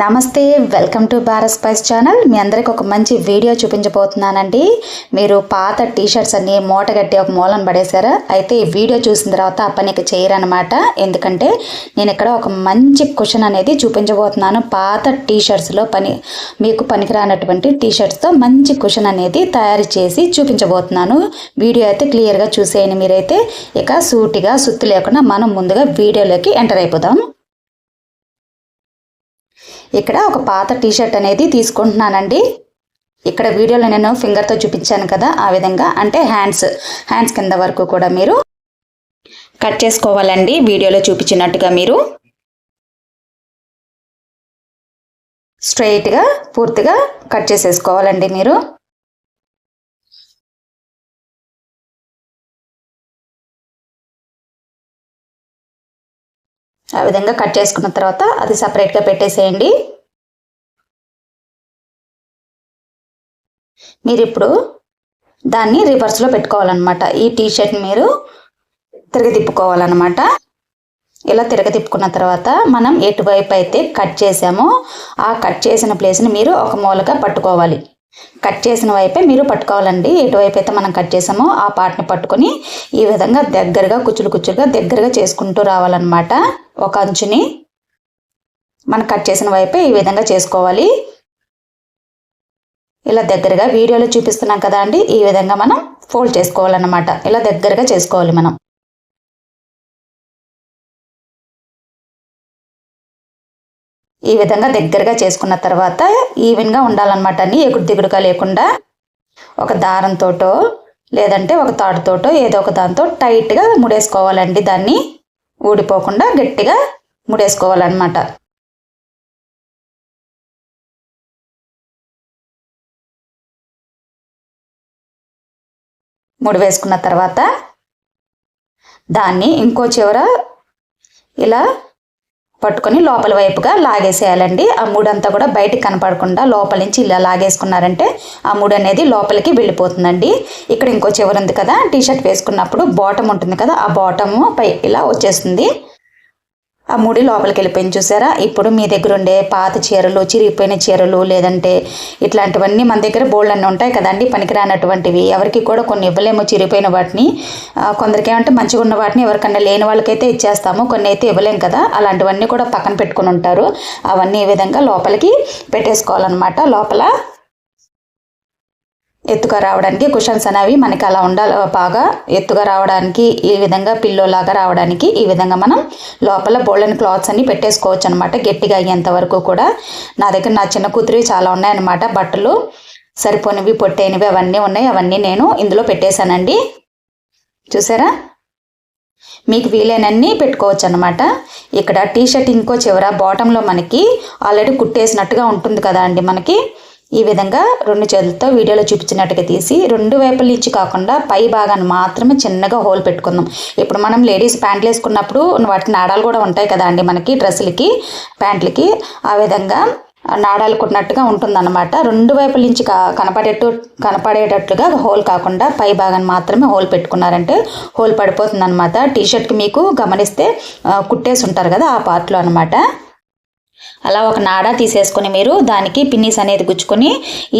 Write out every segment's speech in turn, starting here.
నమస్తే welcome to Bharat spice channel. మీ అందరికి ఒక మంచి వీడియో చూపించబోతున్నానండి. మీరు పాత టీ షర్ట్స్ అన్ని మూటగట్టి ఒక మూలను పడేశారా. అయితే ఈ వీడియో చూసిన తర్వాత ఆ పనికి చేయరనమాట ఎందుకంటే నేను ఇక్కడ ఒక మంచి క్వశ్చన్ అనేది చూపించబోతున్నాను. పాత టీ షర్ట్స్లో పని మీకు పనికిరానటువంటి టీ షర్ట్స్తో మంచి క్వశ్చన్ అనేది తయారు చేసి చూపించబోతున్నాను. వీడియో అయితే క్లియర్గా చూసేయండి మీరైతే. ఇక సూటిగా సుత్తు లేకుండా మనం ముందుగా వీడియోలోకి ఎంటర్ అయిపోదాం. ఇక్కడ ఒక పాత టీషర్ట్ అనేది తీసుకుంటున్నానండి. ఇక్కడ వీడియోలో నేను ఫింగర్తో చూపించాను కదా ఆ విధంగా. అంటే హ్యాండ్స్ హ్యాండ్స్ కింద వరకు కూడా మీరు కట్ చేసుకోవాలండి వీడియోలో చూపించినట్టుగా మీరు. స్ట్రైట్గా పూర్తిగా కట్ చేసేసుకోవాలండి మీరు. ఆ విధంగా కట్ చేసుకున్న తర్వాత అది సపరేట్గా పెట్టేసేయండి. మీరు ఇప్పుడు దాన్ని రివర్స్లో పెట్టుకోవాలన్నమాట. ఈ టీ షర్ట్ మీరు తిరగ తిప్పుకోవాలన్నమాట ఇలా తిరగతిప్పుకున్న తర్వాత మనం ఎటువైపు అయితే కట్ చేసామో ఆ కట్ చేసిన ప్లేస్ని మీరు ఒక మూలగా పట్టుకోవాలి. కట్ చేసిన వైపే మీరు పట్టుకోవాలండి. ఎటువైపు అయితే మనం కట్ చేసామో ఆ పార్ట్ని పట్టుకొని ఈ విధంగా దగ్గరగా కుచ్చులు కుచ్చులుగా దగ్గరగా చేసుకుంటూ రావాలన్నమాట. ఒక అంచుని మనం కట్ చేసిన వైపే ఈ విధంగా చేసుకోవాలి. ఇలా దగ్గరగా వీడియోలో చూపిస్తున్నాం కదా అండి ఈ విధంగా మనం ఫోల్డ్ చేసుకోవాలన్నమాట. ఇలా దగ్గరగా చేసుకోవాలి మనం. ఈ విధంగా దగ్గరగా చేసుకున్న తర్వాత ఈవెన్గా ఉండాలన్నమాట అండి. ఎగుడు దిగుడుగా లేకుండా ఒక దారంతోటో లేదంటే ఒక తాడుతోటో ఏదో ఒక దాంతో టైట్గా ముడేసుకోవాలండి దాన్ని. ఊడిపోకుండా గట్టిగా ముడేసుకోవాలన్నమాట. ముడి వేసుకున్న తర్వాత దాన్ని ఇంకో చివర ఇలా పట్టుకొని లోపల వైపుగా లాగేసేయాలండి. ఆ మూడంతా కూడా బయటకు కనపడకుండా లోపల నుంచి ఇలా లాగేసుకున్నారంటే ఆ మూడు అనేది లోపలికి వెళ్ళిపోతుందండి. ఇక్కడ ఇంకో చివరి ఉంది కదా టీషర్ట్ వేసుకున్నప్పుడు బాటమ్ ఉంటుంది కదా ఆ బాటము పై ఇలా వచ్చేస్తుంది. ఆ ముడి లోపలికి వెళ్ళిపోయింది చూసారా? ఇప్పుడు మీ దగ్గర ఉండే పాత చీరలు చిరిగిపోయిన చీరలు లేదంటే ఇట్లాంటివన్నీ మన దగ్గర బోల్డ్ అన్నీ ఉంటాయి కదండి పనికిరానటువంటివి. ఎవరికి కూడా కొన్ని ఇవ్వలేము చిరిగిపోయిన వాటిని. కొందరికి ఏమంటే మంచిగా ఉన్న వాటిని ఎవరికన్నా లేని వాళ్ళకైతే ఇచ్చేస్తాము కొన్ని అయితే ఇవ్వలేం కదా. అలాంటివన్నీ కూడా పక్కన పెట్టుకుని ఉంటారు. అవన్నీ ఈ విధంగా లోపలికి పెట్టేసుకోవాలన్నమాట. లోపల ఎత్తుగా రావడానికి కుషన్స్ అనేవి మనకి అలా ఉండాలి బాగా ఎత్తుగా రావడానికి ఈ విధంగా పిల్లోలాగా రావడానికి ఈ విధంగా మనం లోపల బోల్డెన్ క్లాత్స్ అన్ని పెట్టేసుకోవచ్చు అనమాట గట్టిగా అయ్యేంత వరకు కూడా. నా దగ్గర నా చిన్న కూతురు చాలా ఉన్నాయన్నమాట. బట్టలు సరిపోనివి పొట్టైనవి అవన్నీ ఉన్నాయి. అవన్నీ నేను ఇందులో పెట్టేశానండి. చూసారా? మీకు వీలైనన్ని పెట్టుకోవచ్చు అనమాట ఇక్కడ టీ షర్ట్ ఇంకో చివర బాటంలో మనకి ఆల్రెడీ కుట్టేసినట్టుగా ఉంటుంది కదా అండి మనకి. ఈ విధంగా రెండు చేతులతో వీడియోలో చూపించినట్టుగా తీసి రెండు వైపుల నుంచి కాకుండా పై భాగాన్ని మాత్రమే చిన్నగా హోల్ పెట్టుకుందాం. ఇప్పుడు మనం లేడీస్ ప్యాంట్లు వేసుకున్నప్పుడు వాటి నాడాలు కూడా ఉంటాయి కదా అండి మనకి డ్రెస్సులకి ప్యాంట్లకి. ఆ విధంగా నాడాలు కుట్టినట్టుగా ఉంటుందన్నమాట. రెండు వైపుల నుంచి కనపడేట్టు కనపడేటట్లుగా హోల్ కాకుండా పై భాగాన్ని మాత్రమే హోల్ పెట్టుకున్నారంటే హోల్ పడిపోతుందన్నమాట. టీషర్ట్కి మీకు గమనిస్తే కుట్టేసి ఉంటారు కదా ఆ పార్ట్లో అనమాట అలా ఒక నాడ తీసేసుకొని మీరు దానికి పిన్నీస్ అనేది గుచ్చుకొని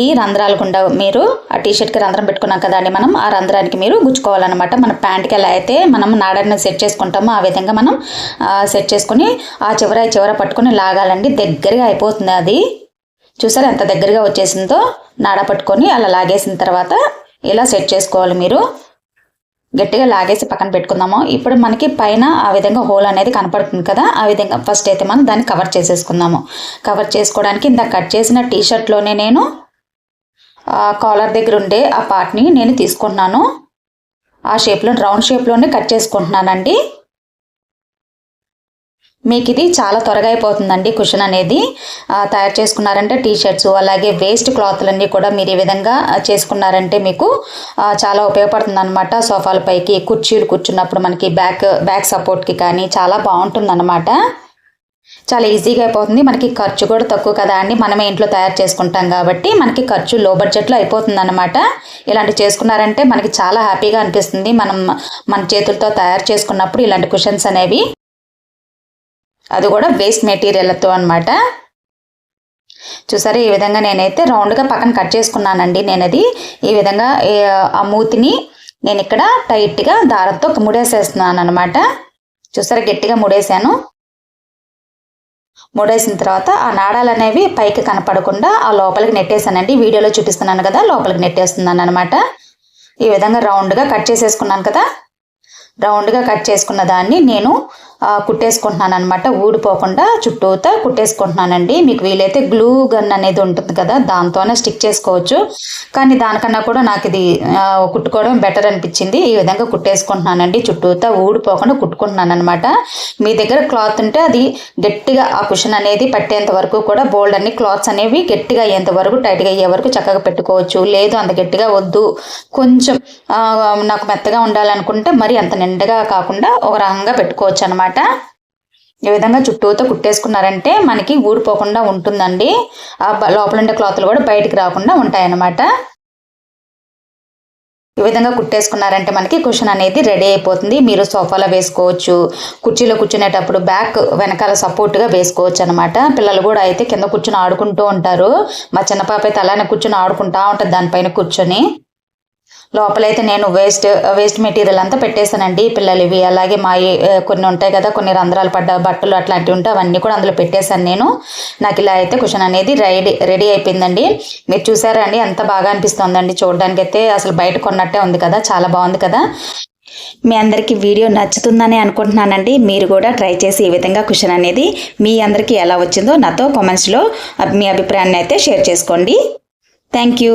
ఈ రంధ్రాలు గుండా మీరు ఆ టీషర్ట్కి రంధ్రం పెట్టుకున్నాం కదండి మనం ఆ రంధ్రానికి మీరు గుచ్చుకోవాలన్నమాట. మన ప్యాంట్కి ఎలా అయితే మనం నాడాన్ని సెట్ చేసుకుంటామో ఆ విధంగా మనం సెట్ చేసుకొని ఆ చివర చివర పట్టుకొని లాగాలండి. దగ్గరగా అయిపోతుంది అది. చూసారు ఎంత దగ్గరగా వచ్చేసిందో? నాడ పట్టుకొని అలా లాగేసిన తర్వాత ఇలా సెట్ చేసుకోవాలి మీరు. గట్టిగా లాగేసి పక్కన పెట్టుకుందాము. ఇప్పుడు మనకి పైన ఆ విధంగా హోల్ అనేది కనపడుతుంది కదా ఆ విధంగా ఫస్ట్ అయితే మనం దాన్ని కవర్ చేసేసుకుందాము. కవర్ చేసుకోవడానికి ఇంత కట్ చేసిన టీ షర్ట్లోనే నేను కాలర్ దగ్గర ఉండే ఆ పార్ట్ని నేను తీసుకుంటున్నాను. ఆ షేప్లో రౌండ్ షేప్లోనే కట్ చేసుకుంటున్నానండి. మీకు ఇది చాలా త్వరగా అయిపోతుందండి కుషన్ అనేది. తయారు చేసుకున్నారంటే టీ షర్ట్స్ అలాగే వేస్ట్ క్లాత్లన్నీ కూడా మీరు ఈ విధంగా చేసుకున్నారంటే మీకు చాలా ఉపయోగపడుతుంది అనమాట సోఫాల పైకి కుర్చీలు కూర్చున్నప్పుడు మనకి బ్యాక్ బ్యాక్ సపోర్ట్కి కానీ చాలా బాగుంటుంది అనమాట చాలా ఈజీగా అయిపోతుంది. మనకి ఖర్చు కూడా తక్కువ కదా అండి. మనమే ఇంట్లో తయారు చేసుకుంటాం కాబట్టి మనకి ఖర్చు లో బడ్జెట్లో అయిపోతుంది అనమాట ఇలాంటివి చేసుకున్నారంటే మనకి చాలా హ్యాపీగా అనిపిస్తుంది. మనం మన చేతులతో తయారు చేసుకున్నప్పుడు ఇలాంటి కుషన్స్ అనేవి అది కూడా వేస్ట్ మెటీరియల్తో అనమాట చూసారా ఈ విధంగా నేనైతే రౌండ్గా పక్కన కట్ చేసుకున్నానండి నేను అది ఈ విధంగా ఆ మూతిని నేను ఇక్కడ టైట్గా దారంతో ముడేసేస్తున్నాను అనమాట చూసారా గట్టిగా ముడేసాను ముడేసిన తర్వాత ఆ నాడాలు అనేవి పైకి కనపడకుండా ఆ లోపలికి నెట్టేసానండి వీడియోలో చూపిస్తున్నాను కదా లోపలికి నెట్టేస్తున్నాను అనమాట ఈ విధంగా రౌండ్గా కట్ చేసేసుకున్నాను కదా. రౌండ్గా కట్ చేసుకున్న దాన్ని నేను కుట్టేసుకుంటున్నాను అనమాట ఊడిపోకుండా చుట్టూతా కుట్టేసుకుంటున్నానండి. మీకు వీలైతే గ్లూ గన్ అనేది ఉంటుంది కదా దాంతోనే స్టిక్ చేసుకోవచ్చు. కానీ దానికన్నా కూడా నాకు ఇది కుట్టుకోవడం బెటర్ అనిపించింది. ఈ విధంగా కుట్టేసుకుంటున్నానండి. చుట్టూతా ఊడిపోకుండా కుట్టుకుంటున్నాను అనమాట మీ దగ్గర క్లాత్ ఉంటే అది గట్టిగా ఆ కుషన్ అనేది పట్టేంత వరకు కూడా బోల్డ్ అన్ని క్లాత్స్ అనేవి గట్టిగా అయ్యేంత వరకు టైట్గా అయ్యే వరకు చక్కగా పెట్టుకోవచ్చు. లేదు అంత గట్టిగా వద్దు. కొంచెం నాకు మెత్తగా ఉండాలనుకుంటే మరి అంత నిండగా కాకుండా ఒక రకంగా పెట్టుకోవచ్చు అనమాట ఈ విధంగా చుట్టూతో కుట్టేసుకున్నారంటే మనకి ఊడిపోకుండా ఉంటుందండి. ఆ లోపల ఉండే క్లాత్లు కూడా బయటికి రాకుండా ఉంటాయన్నమాట. ఈ విధంగా కుట్టేసుకున్నారంటే మనకి కుషన్ అనేది రెడీ అయిపోతుంది. మీరు సోఫాలో వేసుకోవచ్చు. కుర్చీలో కూర్చునేటప్పుడు బ్యాక్ వెనకాల సపోర్ట్గా వేసుకోవచ్చు అనమాట పిల్లలు కూడా అయితే కింద కూర్చుని ఆడుకుంటూ ఉంటారు. మా చిన్న పాప అయితే అలానే కూర్చుని ఆడుకుంటా ఉంటుంది దానిపైన కూర్చొని. లోపలైతే నేను వేస్ట్ వేస్ట్ మెటీరియల్ అంతా పెట్టేశానండి పిల్లలు ఇవి అలాగే మా కొన్ని ఉంటాయి కదా కొన్ని రంధ్రాలు పడ్డ బట్టలు అట్లాంటివి ఉంటే అవన్నీ కూడా అందులో పెట్టేశాను నేను. నాకు ఇలా అయితే క్వశ్చన్ అనేది రెడీ రెడీ అయిపోయిందండి. మీరు చూసారా అండి ఎంత బాగా అనిపిస్తుందండి చూడడానికి అయితే అసలు బయట కొన్నట్టే ఉంది కదా చాలా బాగుంది కదా. మీ అందరికీ వీడియో నచ్చుతుందని అనుకుంటున్నానండి. మీరు కూడా ట్రై చేసి ఈ విధంగా క్వశ్చన్ అనేది మీ అందరికీ ఎలా వచ్చిందో నాతో కామెంట్స్లో మీ అభిప్రాయాన్ని అయితే షేర్ చేసుకోండి. Thank you